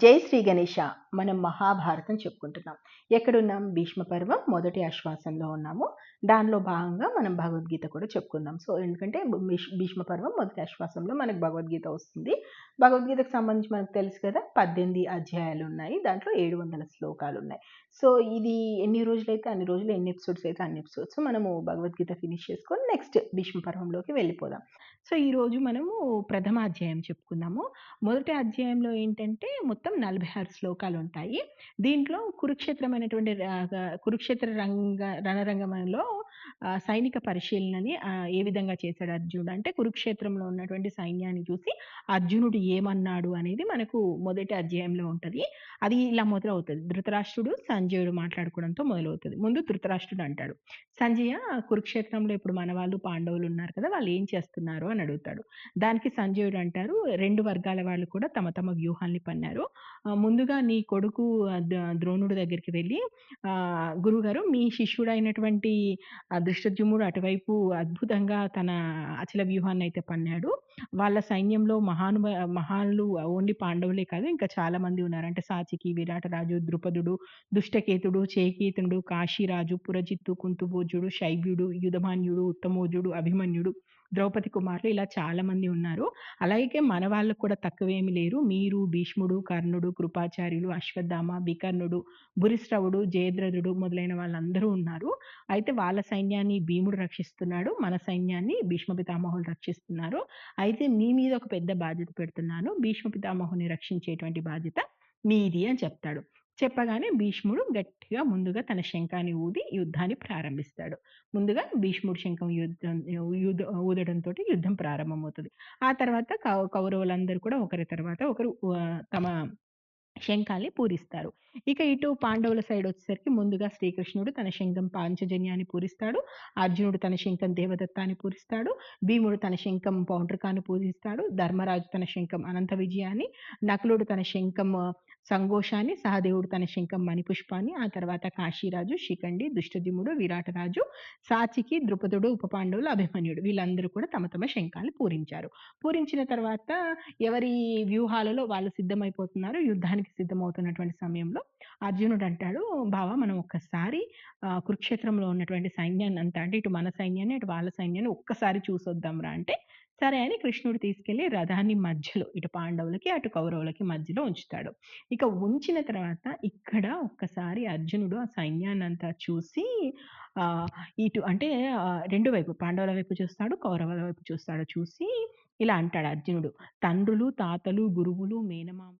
जय श्री गणेशा। మనం మహాభారతం చెప్పుకుంటున్నాం. ఎక్కడున్నాం? భీష్మ పర్వం మొదటి ఆశ్వాసంలో ఉన్నాము. దానిలో భాగంగా మనం భగవద్గీత కూడా చెప్పుకుందాం. సో ఎందుకంటే భీష్మ పర్వం మొదటి ఆశ్వాసంలో మనకు భగవద్గీత వస్తుంది. భగవద్గీతకు సంబంధించి మనకు తెలుసు కదా పద్దెనిమిది అధ్యాయాలు ఉన్నాయి. దాంట్లో ఏడు వందల శ్లోకాలు ఉన్నాయి. సో ఇది ఎన్ని రోజులైతే అన్ని రోజులు ఎన్ని ఎపిసోడ్స్ అయితే అన్ని ఎపిసోడ్స్ మనము భగవద్గీత ఫినిష్ చేసుకొని నెక్స్ట్ భీష్మ పర్వంలోకి వెళ్ళిపోదాం. సో ఈరోజు మనము ప్రథమ అధ్యాయం చెప్పుకుందాము. మొదటి అధ్యాయంలో ఏంటంటే మొత్తం నలభై ఆరు శ్లోకాలు ఉంటాయి. దీంట్లో కురుక్షేత్రమైనటువంటి కురుక్షేత్ర రంగ రణరంగంలో సైనిక పరిశీలనని ఏ విధంగా చేశాడు అర్జునుడు? అంటే కురుక్షేత్రంలో ఉన్నటువంటి సైన్యాన్ని చూసి అర్జునుడు ఏమన్నాడు అనేది మనకు మొదటి అధ్యాయంలో ఉంటుంది. అది ఇలా మొదలవుతుంది. ధృతరాష్ట్రుడు సంజయుడు మాట్లాడుకోవడంతో మొదలవుతుంది. ముందు ధృతరాష్ట్రుడు అంటాడు సంజయ కురుక్షేత్రంలో ఇప్పుడు మన వాళ్ళు పాండవులు ఉన్నారు కదా వాళ్ళు ఏం చేస్తున్నారు? అని అడుగుతాడు. దానికి సంజయుడు అంటారు రెండు వర్గాల వాళ్ళు కూడా తమ తమ వ్యూహాల్ని పన్నారు. ముందుగా నీ కొడుకు ద్రోణుడు దగ్గరికి వెళ్ళి గురుగారు మీ శిష్యుడైనటువంటి దృష్టద్యుముడు అటువైపు అద్భుతంగా తన అచల వ్యూహాన్ని అయితే పన్నాడు. వాళ్ళ సైన్యంలో మహాను మహాన్లు ఓన్లీ పాండవులే కాదు ఇంకా చాలా మంది ఉన్నారు. అంటే సాచికి విరాటరాజు ద్రుపదుడు దుష్టకేతుడు చేకేతుడు కాశీరాజు పురజిత్తు కుంతుభోజుడు శైవ్యుడు యుధమాన్యుడు ఉత్తమోజుడు అభిమన్యుడు ద్రౌపది కుమారులు ఇలా చాలా మంది ఉన్నారు. అలాగే మన వాళ్ళకు కూడా తక్కువేమి లేరు. మీరు భీష్ముడు కర్ణుడు కృపాచార్యులు అశ్వత్థామ వికర్ణుడు భురిశ్రవుడు జయద్రథుడు మొదలైన వాళ్ళందరూ ఉన్నారు. అయితే వాళ్ళ సైన్యాన్ని భీముడు రక్షిస్తున్నాడు. మన సైన్యాన్ని భీష్మ పితామహులు రక్షిస్తున్నారు. అయితే మీ మీద ఒక పెద్ద బాధ్యత పెడుతున్నాను. భీష్మ పితామహుని రక్షించేటువంటి బాధ్యత మీది అని చెప్తాడు. చెప్పగానే భీష్ముడు గట్టిగా ముందుగా తన శంఖాన్ని ఊది యుద్ధాన్ని ప్రారంభిస్తాడు. ముందుగా భీష్ముడు శంఖం యుద్ధం యుద్ధ ఊదడంతో యుద్ధం ప్రారంభమవుతుంది. ఆ తర్వాత కౌరవులందరూ కూడా ఒకరి తర్వాత ఒకరు తమ శంఖాల్ని పూరిస్తారు ఇక ఇటు పాండవుల సైడ్ వచ్చేసరికి ముందుగా శ్రీకృష్ణుడు తన శంఖం పాంచజన్యాన్ని పూరిస్తాడు అర్జునుడు తన శంఖం దేవదత్తాన్ని పూరిస్తాడు భీముడు తన శంఖం పౌండ్రకాన్ని పూజిస్తాడు ధర్మరాజు తన శంఖం అనంత విజయాన్ని నకులుడు తన శంఖం సంఘోషాన్ని సహదేవుడు తన శంఖం మణిపుష్పాన్ని ఆ తర్వాత కాశీరాజు శిఖండి దుష్టదిముడు విరాటరాజు సాచికి ద్రుపదుడు ఉపపాండవులు అభిమన్యుడు. వీళ్ళందరూ కూడా తమ తమ శంఖాలు పూరించారు. పూరించిన తర్వాత ఎవరి వ్యూహాలలో వాళ్ళు సిద్ధమైపోతున్నారు యుద్ధానికి సిద్ధమవుతున్నటువంటి సమయంలో అర్జునుడు అంటాడు బావ మనం ఒక్కసారి కురుక్షేత్రంలో ఉన్నటువంటి సైన్యాన్ని అంతా అంటే ఇటు మన సైన్యాన్ని ఇటు వాళ్ళ సైన్యాన్ని ఒక్కసారి చూసొద్దాం రా అంటే సరే అని కృష్ణుడు తీసుకెళ్ళి రథాన్ని మధ్యలో ఇటు పాండవులకి అటు కౌరవులకి మధ్యలో ఉంచుతాడు. ఇక ఉంచిన తర్వాత ఇక్కడ ఒక్కసారి అర్జునుడు ఆ సైన్యాన్ని అంతా చూసి ఆ ఇటు అంటే రెండు వైపు పాండవుల వైపు చూస్తాడు కౌరవుల వైపు చూస్తాడు చూసి ఇలా అంటాడు అర్జునుడు తండ్రులు తాతలు గురువులు మేనమామ